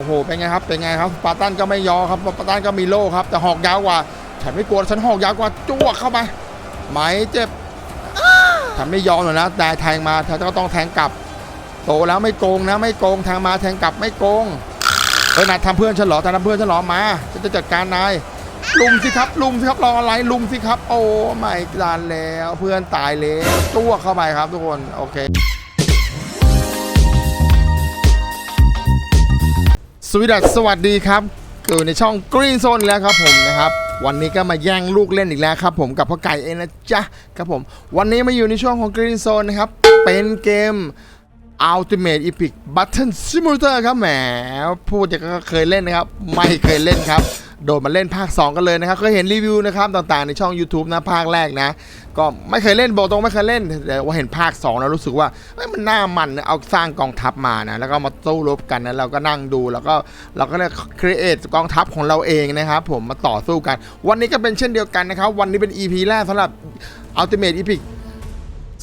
โอ้โห เป็นไงครับ เป็นไงครับ ปาตันก็ไม่ยอครับ ปาตันก็มีโล่ครับ แต่หอกยาวกว่า ฉันไม่กลัว ฉันหอกยาวกว่าจ้วกเข้าไปไหมเจ็บ ฉันไม่ยอมหรอกนะแต่แทงมาเธอก็ต้องแทงกลับ โตแล้วไม่โกงนะ ไม่โกง แทงมาแทงกลับไม่โกงเฮ้ยนายทำเพื่อนฉันเหรอแต่ทำเพื่อนฉันเหรอมาฉันจะจัดการนาย ลุมสิครับ ลุมสิครับรออะไร ลุมสิครับ โอ้ไม่กลานแล้ว เพื่อนตายแล้วจ้วกเข้าไปครับทุกคน โอเค สวีดัสสวัสดีครับอยู่ในช่อง Green Zone แล้วครับผมนะครับ วันนี้ก็มาแย่งลูกเล่นอีกแล้วครับผมกับพ่อไก่เองนะจ๊ะครับผม วันนี้มาอยู่ในช่วงของ Green Zone นะครับ เป็นเกม Ultimate Epic Button Simulator ครับแหมพูดจะก็เคยเล่นนะครับ ไม่เคยเล่นครับ โดดมาเล่นภาค 2 กันเลยนะครับเคยเห็นรีวิวนะครับต่างๆในช่อง YouTube นะภาคแรกนะ ก็ไม่เคยเล่นบอกตรงไม่เคยเล่นแต่ว่าเห็นภาค 2 แล้วรู้สึกว่ามันน่ามันเอาสร้างกองทัพมานะแล้วก็มาสู้รบกันนะเราก็นั่งดูแล้วก็เราก็เลยครีเอทกองทัพของเราเองนะครับผมมาต่อสู้กัน วันนี้ก็เป็นเช่นเดียวกันนะครับวันนี้เป็น EP แรกสำหรับ Ultimate Epic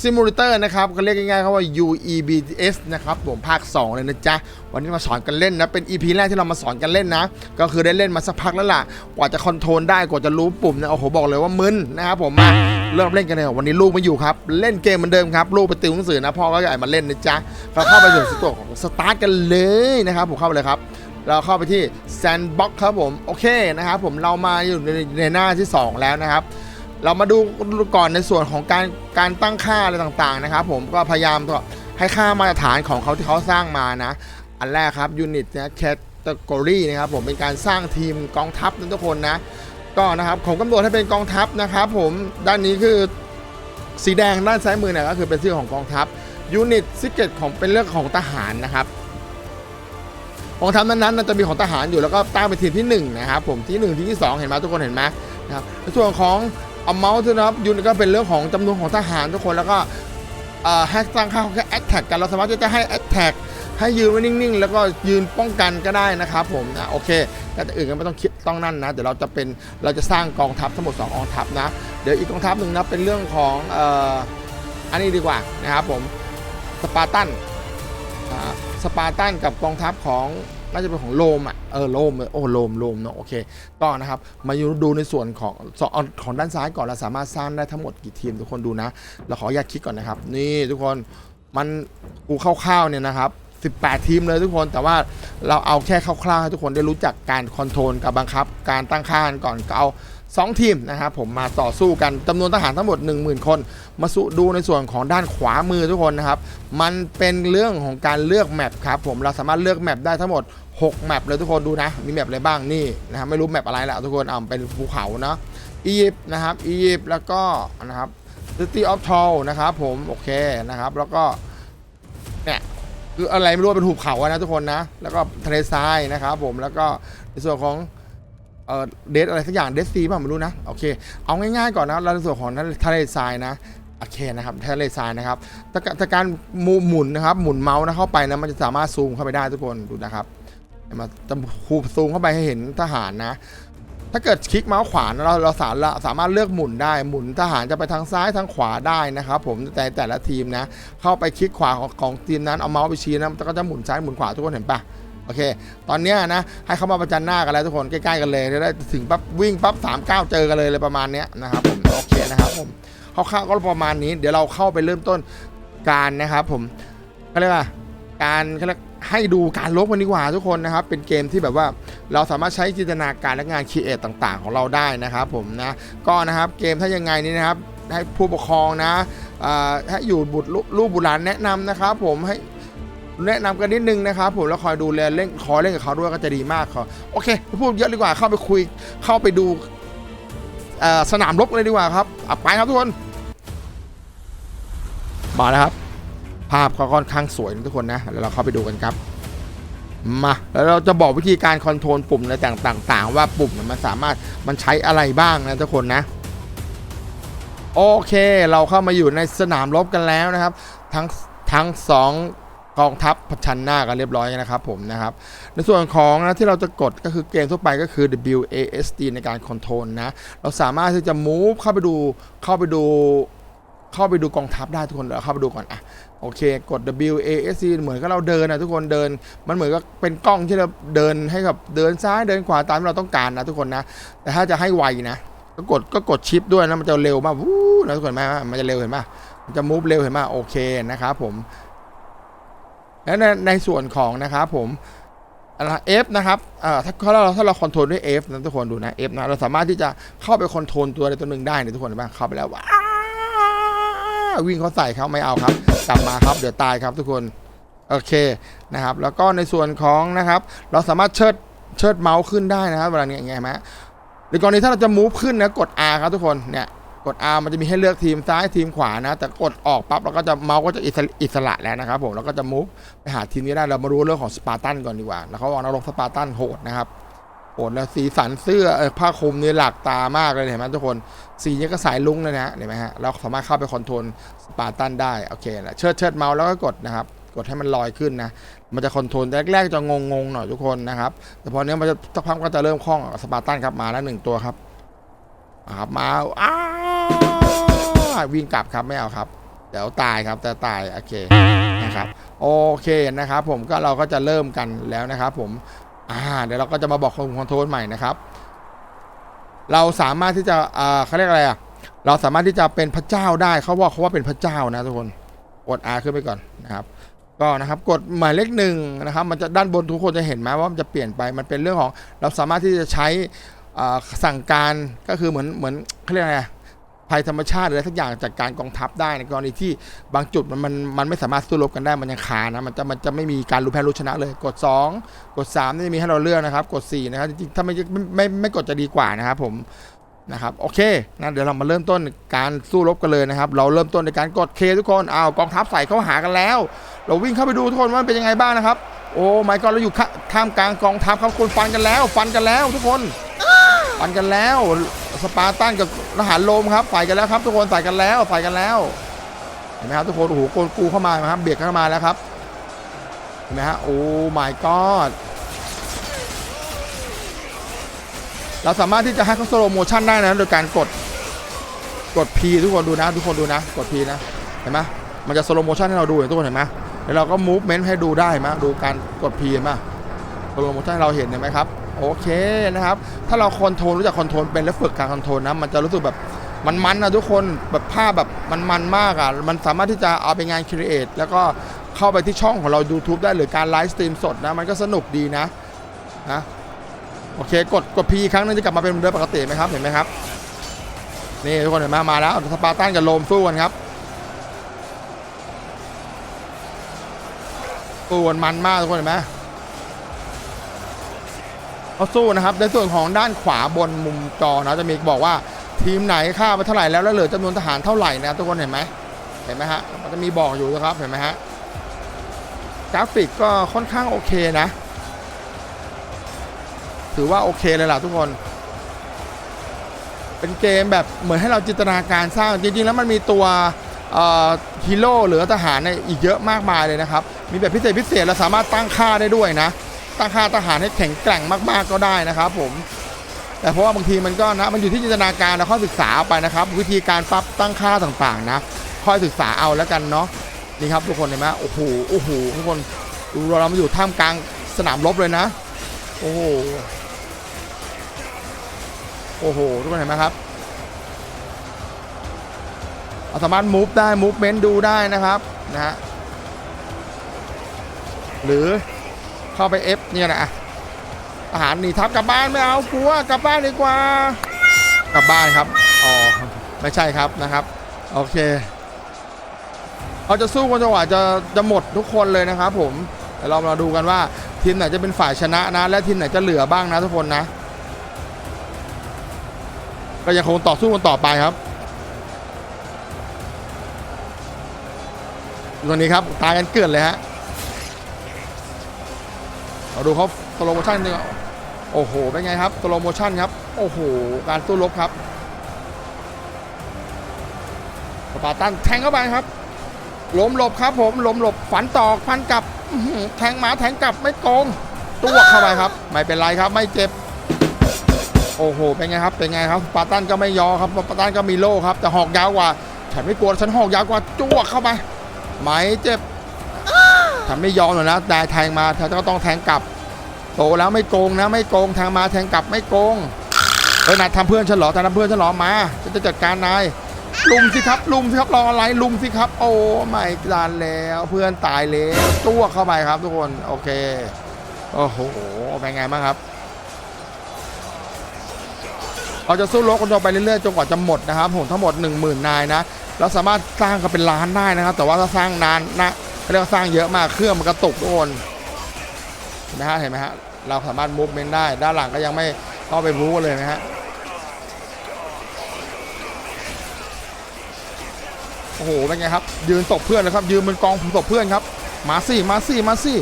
ซิมูเลเตอร์นะครับเขาเรียกง่ายๆเขาว่า UEBS นะครับผมภาค 2 เลยนะจ๊ะ วันนี้มาสอนกันเล่นนะ เป็น EP แรกที่เรามาสอนกันเล่นนะ ก็คือได้เล่นมาสักพักแล้วล่ะ กว่าจะคอนโทรลได้ กว่าจะรู้ปุ่มเนี่ยโอ้โหบอกเลยว่ามึนนะครับผมมาเริ่มเล่นกันเลยวันนี้ลูกไม่อยู่ครับ เล่นเกมเหมือนเดิมครับ ลูกไปติวหนังสือนะพ่อก็ใหญ่มาเล่นนะจ๊ะเราเข้าไปสู่สตัวของสตาร์ทกันเลยนะครับผมเข้าไปเลยครับเราเข้าไปที่ Sandbox ครับผม โอเคนะครับผมเรามาอยู่ในในหน้าที่ 2 แล้วนะครับ เรามาดูก่อนในส่วนของการการตั้งค่าอะไรต่างๆนะครับผมก็พยายามตัวให้ค่ามาตรฐานของเขาที่เขาสร้างมานะ อันแรกครับยูนิตนะแคตตากรีนะครับผมเป็นการสร้างทีมกองทัพนะทุกคนนะก็นะครับผมกำหนดให้เป็นกองทัพนะครับผมด้านนี้คือสีแดงด้านซ้ายมือเนี่ยก็คือเป็นชื่อของกองทัพยูนิตซิกเก็ตของเป็นเรื่องของทหารนะครับกองทัพนั้นๆน่าจะมีของทหารอยู่แล้วก็ตั้งเป็นทีมที่หนึ่งนะครับผมที่หนึ่งทีที่สองเห็นไหมทุกคนเห็นไหมนะครับในส่วนของ เอาเมาส์นะครับยูนิตก็เป็นเรื่องของจำนวนของทหารทุกคนแล้วก็แฮกสร้างค่าแค่แอคแท็กกันเราสามารถจะให้แอคแท็กให้ยืนไว้นิ่งๆ แล้วก็ยืนป้องกันก็ได้นะครับผมอะโอเคแต่อื่นก็ไม่ต้องคิดต้องนั่นนะ เดี๋ยวเราจะเป็นเราจะสร้างกองทัพทั้งหมด 2 กองทัพนะ เดี๋ยวอีกกองทัพหนึ่งนะเป็นเรื่องของออันนี้ดีกว่านะครับผมสปาร์ตันสปาร์ตันกับกองทัพของ น่าจะเป็นของโลมอะเออโลมโอ้โลมโลมเนาะโอเคก็นะครับมาดูในส่วนของของด้านซ้ายก่อนเราสามารถสร้างได้ทั้งหมดกี่ทีมทุกคนดูนะเราขออยากคิดก่อนนะครับ นี่ทุกคนมันกูคร่าวๆเนี่ยนะครับ18 ทีมเลยทุกคนแต่ว่าเราเอาแค่คร่าวๆให้ทุกคนได้รู้จักการคอนโทรลกับบังคับ การตั้งค่ากันก่อนก็เอา 2 ทีมนะครับผมมาต่อสู้กันจำนวนทหารทั้งหมด 10,000 คน มาสู้ดูในส่วนของด้านขวามือทุกคนนะครับ มันเป็นเรื่องของการเลือกแมปครับผมเราสามารถเลือกแมปได้ทั้งหมด 6 แมปเลยทุกคนดูนะ มีแมปอะไรบ้างนี่นะครับไม่รู้แมปอะไรแหละทุกคนเอาเป็นภูเขาเนาะอียิปต์นะครับอียิปต์แล้วก็นะครับ City of Troll นะครับผมโอเคนะครับ แล้วก็เนี่ยคืออะไรไม่รู้เป็นหุบเขาอะนะทุกคนนะ แล้วก็ทะเลทรายนะครับผมแล้วก็ในส่วนของ เอ่อเดสอะไรสักอย่างเดสซีป่ะไม่รู้นะโอเคเอาง่ายๆก่อนนะแล้วในส่วนของทะเลทรายนะโอเคนะครับทะเลทรายนะครับแต่การแต่การหมุนนะครับหมุนเมาส์นะเข้าไปนะมันจะสามารถซูมเข้าไปได้ทุกคนดูนะครับมาจะคูซูมเข้าไปให้เห็นทหารนะ ถ้าเกิดคลิกเมาส์ขวานเราเราสามารถสามารถเลือกหมุนได้หมุนทหารจะไปทางซ้ายทางขวาได้นะครับ ผมแต่แต่ละทีมนะ เข้าไปคลิกขวาของของทีมนั้นเอาเมาส์ไปชี้นะก็จะหมุนซ้ายหมุนขวาทุกคนเห็นปะ โอเค ตอนเนี้ยนะ ให้เขามาประจันหน้ากันแล้วทุกคนใกล้ๆกันเลยจะได้ถึงปั๊บวิ่งปั๊บสามเก้าเจอกันเลยเลยประมาณเนี้ยนะครับผมโอเคนะครับผมคร่าวๆก็ประมาณนี้ เดี๋ยวเราเข้าไปเริ่มต้นการนะครับผมเขาเรียกว่าการเขาเรียกให้ดูการลบกันดีกว่าทุกคนนะครับ เป็นเกมที่แบบว่าเราสามารถใช้จินตนาการและงานคิดเอทต่าง ๆ ของเราได้นะครับผมนะก็นะครับเกมถ้ายังไงนี่นะครับให้ผู้ปกครองนะให้อยู่บุตรลูลูกบุตรหลานแนะนำนะครับผมให้ แนะนำกันนิดนึงนะครับผมแล้วคอยดูแลเล่นคอยเล่นกับเขาด้วยก็จะดีมากครับโอเคไม่พูดเยอะดีกว่าเข้าไปคุยเข้าไปดูสนามรบเลยดีกว่าครับไปครับทุกคนมาแล้วครับ ภาพเขาค่อนข้างสวยนะทุกคนนะแล้วเราเข้าไปดูกันครับมาแล้วเราจะบอกวิธีการคอนโทรลปุ่มอะต่างๆ ว่าปุ่มมันสามารถมันใช้อะไรบ้างนะทุกคนนะ โอเค เราเข้ามาอยู่ในสนามรบกันแล้วนะครับ ทั้งทั้งสอง กองทัพประชันหน้ากันเรียบร้อยนะครับผมนะครับ ในส่วนของนะที่เราจะกดก็คือเกมทั่วไปก็คือ WASD ในการคอนโทรลนะ เราสามารถที่จะ move เข้าไปดูเข้าไปดูเข้าไปดูกองทัพได้ทุกคนเดี๋ยวเข้าไปดูก่อนอะโอเค กด W A S C เหมือนกับเราเดินนะทุกคนเดิน มันเหมือนกับเป็นกล้องที่เราเดินให้กับเดินซ้ายเดินขวาตามที่เราต้องการนะทุกคนนะ แต่ถ้าจะให้ไวนะก็กดก็กดชิปด้วยนะมันจะเร็วมากวู้นะทุกคนไหมมันจะเร็วเห็นไหมมันจะมูฟเร็วเห็นไหมโอเคนะครับผม และในในส่วนของนะครับผมเอะไร F นะครับถ้าเราถ้าเราคอนโทรลด้วย F นะทุกคนดูนะ F นะเราสามารถที่จะเข้าไปคอนโทรลตัวใดตัวหนึ่งได้เนี่ยทุกคนเห็นไหมเข้าไปแล้วว้าวิ่งเขาใส่เขาไม่เอาครับ กลับมาครับเดี๋ยวตายครับทุกคนโอเคนะครับ แล้วก็ในส่วนของนะครับ เราสามารถเชิดเชิดเมาส์ขึ้นได้นะครับเวลานี้อย่างเงี้ยเห็นไหมในกรณีถ้าเราจะ move ขึ้นนะกด R ครับทุกคนเนี่ย กด R มันจะมีให้เลือกทีมซ้ายทีมขวานะ แต่กดออกปั๊บเราก็จะเมาส์ก็จะอิสระแล้วนะครับผมเราก็จะมูฟไปหาทีมนี้ได้เรามารู้เรื่องของสปาร์ตันก่อนดีกว่าแล้วเขาบอกนรกสปาร์ตันโหดนะครับโหดแล้วสีสันเสื้อเออผ้าคลุมนี่หลากตามากเลยเห็นไหมทุกคนสีนี้ก็สายลุ้งเลยนะเห็นไหมฮะเราสามารถเข้าไปคอนโทรลสปาร์ตันได้โอเคนะเชิดเชิดเมาส์แล้วก็กดนะครับกดให้มันลอยขึ้นนะ มันจะคอนโทรลแรกๆจะงงๆหน่อยทุกคนนะครับ แต่พอเนี้ยมันจะสักพักก็จะเริ่มคล่องสปาร์ตันครับมาแล้วหนึ่งตัวครับครับมาอ้า วิ่งกลับครับไม่เอาครับ เดี๋ยวตายครับแต่ตายโอเคนะครับโอเคนะครับผมก็เราก็จะเริ่มกันแล้วนะครับผมอ่าเดี๋ยวเราก็จะมาบอกคอนโทรลใหม่นะครับ เราสามารถที่จะอ่าเขาเรียกอะไรอะเราสามารถที่จะเป็นพระเจ้าได้เขาว่าเขาว่าเป็นพระเจ้านะทุกคนกด R ขึ้นไปก่อนนะครับก็นะครับกดหมายเลขหนึ่งนะครับ มันจะด้านบนทุกคนจะเห็นไหมว่ามันจะเปลี่ยนไปมันเป็นเรื่องของเราสามารถที่จะใช้อ่าสั่งการก็คือเหมือนเหมือนเขาเรียกอะไร ภัยธรรมชาติอะไรสักอย่างจากการกองทัพได้ในกรณีที่บางจุดมันมันมันไม่สามารถสู้รบกันได้มันยังคานะมันจะมันจะไม่มีการรู้แพ้รู้ชนะเลย กด 2 กด3นี่มีให้เราเลือกนะครับ กด4นะครับจริงๆถ้าไม่ไม่ไม่ไม่กดจะดีกว่านะครับผมนะครับโอเคนะเดี๋ยวเรามาเริ่มต้นการสู้รบกันเลยนะครับ เราเริ่มต้นในการกดเคทุกคนอ้าวกองทัพใส่เข้าหากันแล้ว เราวิ่งเข้าไปดูทุกคนว่ามันเป็นยังไงบ้างนะครับ โอ้ไม่ก็เราอยู่ข้าท่ามกลางกองทัพครับคนฟันกันแล้ว ฟันกันแล้วทุกคน ฟันกันแล้ว สปาร์ตันกับทหารโลมครับใส่กันแล้วครับ ทุกคนใส่กันแล้วใส่กันแล้วเห็นไหมครับทุกคนโอ้โหโกนกูเข้ามาครับ เบียดเข้ามาแล้วครับเห็นไหมฮะโอ้ my god เราสามารถที่จะให้เขาสโลโมชั่นได้นะโดยการกดกด P ทุกคนดูนะ ทุกคนดูนะ กด P นะเห็นไหมมันจะสโลโมชั่นให้เราดูเห็นทุกคนเห็นไหมแล้วเราก็ movement ให้ดูได้ไหมดูการกด P เห็นไหมสโลโมชั่นให้เราเห็นเห็นไหมครับ โอเคนะครับ ถ้าเราคอนโทรลรู้จักคอนโทรลเป็นและฝึกการคอนโทรลนะ มันจะรู้สึกแบบมันมันนะทุกคนแบบภาพแบบมันมันมากอะ มันสามารถที่จะเอาไปงานครีเอทแล้วก็เข้าไปที่ช่องของเรา YouTube ได้หรือการไลฟ์สตรีมสดนะ มันก็สนุกดีนะนะโอเค กดกดพีครั้งนึงจะกลับมาเป็นเหมือนเดิมปกติไหมครับเห็นไหมครับ นี่ทุกคนเห็นไหมมาแล้วสปาร์ตันกับโลมสู้กันครับสู้กันมันมากทุกคนเห็นไหม เขาสู้นะครับ ในส่วนของด้านขวาบนมุมจอนะจะมีบอกว่าทีมไหนฆ่าไปเท่าไหร่แล้วแล้วเหลือจำนวนทหารเท่าไหร่นะทุกคนเห็นไหมเห็นไหมฮะมันจะมีบอกอยู่นะครับเห็นไหมฮะกราฟิกก็ค่อนข้างโอเคนะ ถือว่าโอเคเลยล่ะทุกคน เป็นเกมแบบเหมือนให้เราจินตนาการสร้างจริงๆ แล้วมันมีตัวฮีโร่หรือทหารเนี่ยอีกเยอะมากมายเลยนะครับ มีแบบพิเศษพิเศษเราสามารถตั้งค่าได้ด้วยนะ ตั้งค่าทหารให้แข็งแกร่งมากๆก็ได้นะครับผมแต่เพราะว่าบางทีมันก็นะมันอยู่ที่จินตนาการและข้อศึกษาไปนะครับ วิธีการปรับตั้งค่าต่างๆนะค่อยศึกษาเอาแล้วกันเนาะนี่ครับทุกคนเห็นไหมโอ้โหโอ้โหทุกคนเรามาอยู่ท่ามกลางสนามรบเลยนะ โอ้โหโอ้โหทุกคนเห็นไหมครับเราสามารถ move ได้ movement ดูได้นะครับนะฮะหรือ เข้าไป F เนี่ยนะอะอาหารหนีทับกลับบ้านไม่เอากลัวกลับบ้านดีกว่ากลับบ้านครับอ๋อไม่ใช่ครับนะครับโอเคเราจะสู้กันจนกว่าจะจะหมดทุกคนเลยนะครับผมเดี๋ยวเรามาดูกันว่าทีมไหนจะเป็นฝ่ายชนะนะ และทีมไหนจะเหลือบ้างนะทุกคนนะ ก็ยังคงต่อสู้กันต่อไปครับตรงนี้ครับตายกันเกลือนเลยฮะ ดูเขาสโลโมชั่นนึงโอ้โห เป็นไงครับสโลโมชั่นครับ โอ้โห การสู้รบครับสปาร์ตันแทงเข้าไปครับล้มหลบครับผมล้มหลบฝันตอกฟันกลับแทงหมาแทงกลับไม่โกงตัวเข้าไปครับ ไม่เป็นไรครับ ไม่เจ็บ โอ้โห เป็นไงครับ เป็นไงครับสปาร์ตันก็ไม่ยอครับสปาร์ตันก็มีโล่ครับ แต่หอกยาวกว่า ฉันไม่กลัว ฉันหอกยาวกว่าจ้วกเข้าไปไหมเจ็บันไม่ยอมหรอกนะแต่แทงมาเธอก็ต้องแทงกลับ โตแล้วไม่โกงนะ ไม่โกงแทงมาแทงกลับไม่โกงเฮ้ยนายทำเพื่อนฉันเหรอทำเพื่อนฉันเหรอมาฉันจะจัดการนายลุมสิครับ ลุมสิครับรออะไรลุมสิครับ โอ้ไม่ดานแล้วเพื่อนตายแล้วจ้วเข้าไปครับทุกคนโอเคโอ้โหเป็นไงบ้างครับเราจะสู้รบกันต่อไปเรื่อยๆจนกว่าจะหมดนะครับผมทั้งหมด 1 0,000 นายนะเราสามารถสร้างกันเป็นล้านได้นะครับ แต่ว่าถ้าสร้างนานนะ เขาเรียกว่าสร้างเยอะมากเครื่องมันกระตุกทุกคนเห็นไหมฮะเห็นไหมฮะเราสามารถมูฟเมนต์ได้ด้านหลังก็ยังไม่เข้าไปมูฟเลยนะฮะโอ้โหเป็นไงครับ ยืนตบเพื่อนนะครับ ยืนเป็นกองตบเพื่อนครับมาสิมาสิมาสิ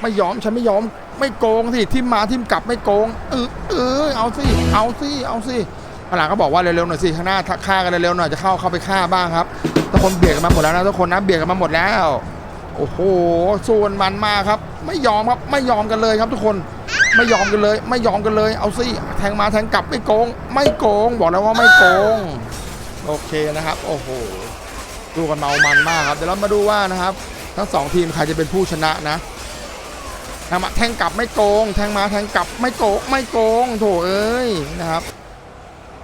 ไม่ยอมฉันไม่ยอม ไม่โกงสิทิมมาทิมกลับไม่โกงเออเออเอาสิเอาสิเอาสิ ข้างหลังก็บอกว่าเร็วๆหน่อยสิข้างหน้าฆ่ากันเร็วๆหน่อยจะเข้าเข้าไปฆ่าบ้างครับทุกคนเบียดกันมาหมดแล้วนะทุกคนนะเบียดกันมาหมดแล้ว โอ้โหส่วนมันมากครับ ไม่ยอมครับไม่ยอมกันเลยครับทุกคนไม่ยอมกันเลย ไม่ยอมกันเลย เอาสิแทงมาแทงกลับไม่โกง ไม่โกง บอกแล้วว่าไม่โกง โอเคนะครับ โอ้โหดูกันเมามันมากครับ เดี๋ยวเรามาดูว่านะครับ ทั้งสองทีมใครจะเป็นผู้ชนะนะแทงมาแทงกลับไม่โกง แทงมาแทงกลับไม่โกง ไม่โกง โถเอ้ยนะครับ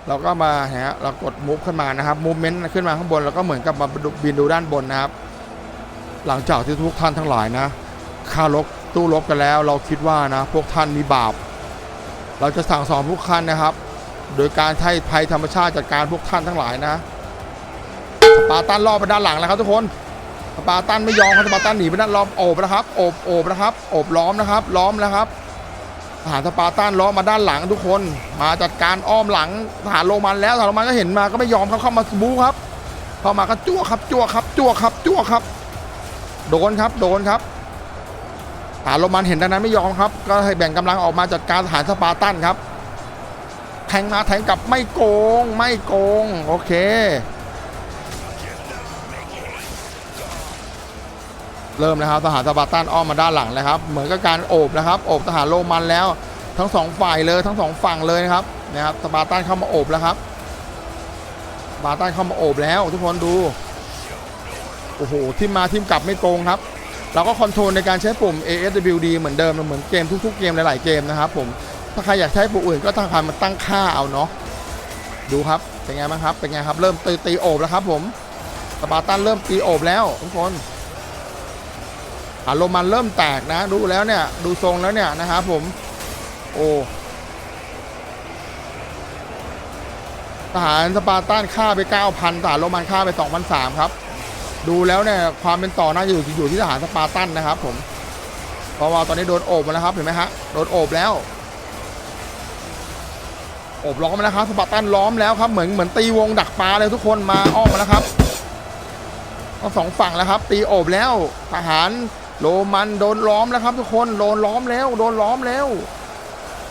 เราก็มาฮะเรากดมูฟขึ้นมานะครับมูฟเมนต์ขึ้นมาข้างบนแล้วก็เหมือนกับมาบินดูด้านบนนะครับ หลังจากที่ทุกท่านทั้งหลายนะฆ่ารบตู้รบกันแล้ว เราคิดว่านะ พวกท่านมีบาป เราจะสั่งสอนพวกท่านนะครับ โดยการให้ภัยธรรมชาติจัดการพวกท่านทั้งหลายนะสปาตันล่อไปด้านหลังแล้วครับทุกคนสปาตันไม่ยอมครับสปาตันหนีไปด้านล้อมโอบนะครับโอบโอบนะครับโอบล้อมนะครับ ล้อมแล้วครับ ทหารสปาร์ตันล้อมาด้านหลังทุกคน มาจัดการอ้อมหลังทหารโรมันแล้วทหารโรมันก็เห็นมาก็ไม่ยอมครับเข้ามาบู๊ครับ เข้ามาก็จั่วครับจั่วครับจั่วครับจั่วครับ โดนครับโดนครับทหารโรมันเห็นดังนั้นไม่ยอมครับ ก็ให้แบ่งกำลังออกมาจัดการทหารสปาร์ตันครับ แทงมาแทงกลับไม่โกงไม่โกงโอเค เริ่มนะครับทหารสปาร์ตันอ้อมมาด้านหลังแล้วครับ เหมือนกับการโอบนะครับโอบทหารโรมันแล้ว ทั้งสองฝ่ายเลยทั้งสองฝั่งเลยนะครับนะครับสปาร์ตันเข้ามาโอบแล้วครับสปาร์ตันเข้ามาโอบแล้ว ทุกคนดูโอ้โหทิมมาทิมกลับไม่โกงครับเราก็คอนโทรลในการใช้ปุ่ม ASWD เหมือนเดิมเหมือนเกมทุกๆเกมหลายๆเกมนะครับผมถ้าใครอยากใช้ปุ่มอื่นก็ตั้งค่ามันตั้งค่าเอาเนาะดูครับเป็นไงบ้างครับเป็นไงครับเริ่มตีตีโอบแล้วครับผมสปาร์ตันเริ่มตีโอบแล้วทุกคน อารมณ์มันเริ่มแตกนะ ดูแล้วเนี่ย ดูทรงแล้วเนี่ยนะครับผม โอ้ทหารสปาร์ตันฆ่าไป 9,000ทหารโรมันฆ่าไป 2,300 ครับ ดูแล้วเนี่ยความเป็นต่อน่าจะอยู่อยู่ที่ทหารสปาร์ตันนะครับผมเพราะว่าตอนนี้โดนโอบมาแล้วครับเห็นไหมฮะโดนโอบแล้วโอบล้อมแล้วครับสปาร์ตันล้อมแล้วครับเหมือนเหมือนตีวงดักปลาเลยทุกคนมาอ้อมมาแล้วครับทั้งสองฝั่งแล้วครับ ตีโอบแล้วทหาร โรมันโดนล้อมแล้วครับทุกคนโดนล้อมแล้ว โดนล้อมแล้ว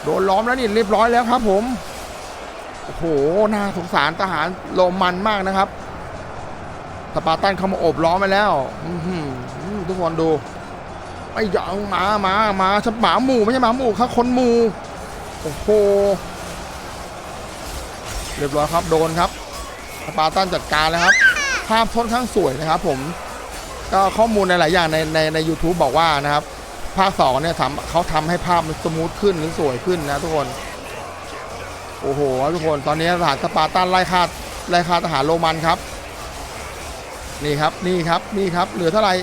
โดนล้อมแล้วนี่เรียบร้อยแล้วครับ ผมโอ้โหน่าสงสารทหารโรมันมากนะครับสปาร์ตันเข้ามาโอบล้อมไปแล้วทุกคนดูไอ้หยองหมาหมาหมาฉันหมาหมู่ไม่ใช่หมาหมู่ครับคนหมู่โอ้โหเรียบร้อยครับโดนครับสปาร์ตันจัดการแล้วครับ ภาพค่อนข้างสวยนะครับ ผม ก็ข้อมูลในหลายอย่างในในใน u t u b e บอกว่านะครับ ภาคสองเนี่ยทำเขาทำให้ภาพมันสมูทขึ้นหรือสวยขึ้นนะทุกคน โอ้โห ทุกคนตอนนี้ทหารสปาร์ตันไล่ฆ่าไล่ฆ่าทหารโรมันครับ นี่ครับนี่ครับนี่ครับ เหลือเท่าไหร่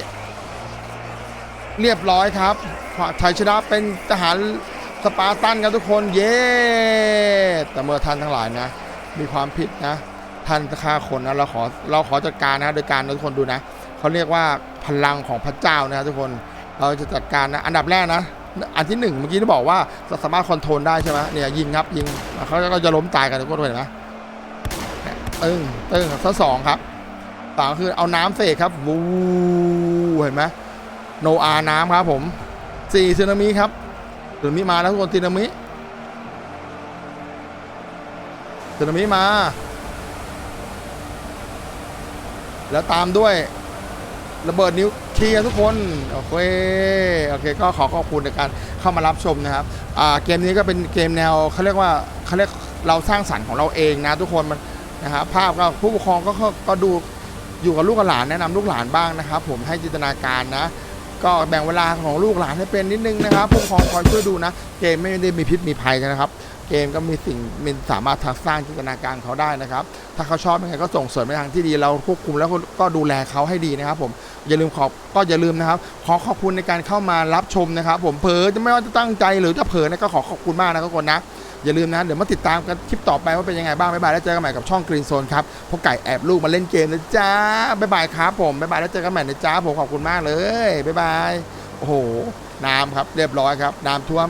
เรียบร้อยครับชัยชนะเป็นทหารสปาร์ตันครับทุกคนเย้แต่เมื่อท่านทั้งหลายนะ มีความผิดนะ ท่านฆ่าคนนะเราขอเราขอจัดการนะโดยการทุกคนดูนะ เขาเรียกว่าพลังของพระเจ้านะทุกคนเราจะจัดการนะอันดับแรกนะอันที่หนึ่งเมื่อกี้ที่บอกว่าสามารถคอนโทรลได้ใช่ไหมเนี่ยยิงครับยิงเขาก็จะล้มตายกันทุกคนเห็นไหมเนี่ยตึ้งตึ้งข้อสองครับสามคือเอาน้ำเสกครับวูเห็นไหมโนอาน้ำครับผมสี่สึนามิครับสึนามิมาแล้วทุกคนสึนามิสึนามิมา แล้วตามด้วย ระเบิดนิ้วเคลียร์ทุกคน โอเคโอเค ก็ขอขอบคุณในการเข้ามารับชมนะครับอ่าเกมนี้ก็เป็นเกมแนวเขาเรียกว่าเขาเรียกเราสร้างสรรค์ของเราเองนะทุกคนมันนะครับภาพก็ผู้ปกครองก็ก็ดูอยู่กับลูกหลานแนะนำลูกหลานบ้างนะครับ ผมให้จินตนาการนะ ก็แบ่งเวลาของลูกหลานให้เป็นนิดนึงนะครับผู้ปกครองคอยช่วยดูนะ เกมไม่ได้มีพิษมีภัยนะครับ เกมก็มีสิ่งมันสามารถทักสร้างจินตนาการเขาได้นะครับ ถ้าเขาชอบยังไงก็ส่งเสริมในทางที่ดีเราควบคุมแล้วก็ก็ดูแลเขาให้ดีนะครับ ผมอย่าลืมขอบก็อย่าลืมนะครับ ขอขอบคุณในการเข้ามารับชมนะครับ ผมเผลอจะไม่ว่าจะตั้งใจหรือจะเผลอนะก็ขอขอบคุณมากนะทุกคนนะ อย่าลืมนะ เดี๋ยวมาติดตามกันคลิปต่อไปว่าเป็นยังไงบ้างบ๊ายบายแล้วเจอกันใหม่กับช่องกรีนโซนครับพวกไก่แอบลูกมาเล่นเกมนะจ้าบ๊ายบายครับผมบ๊ายบายแล้วเจอกันใหม่นะจ้าผมขอบคุณมากเลยบ๊ายบายโอ้โหน้ำครับเรียบร้อยครับน้ำท่วม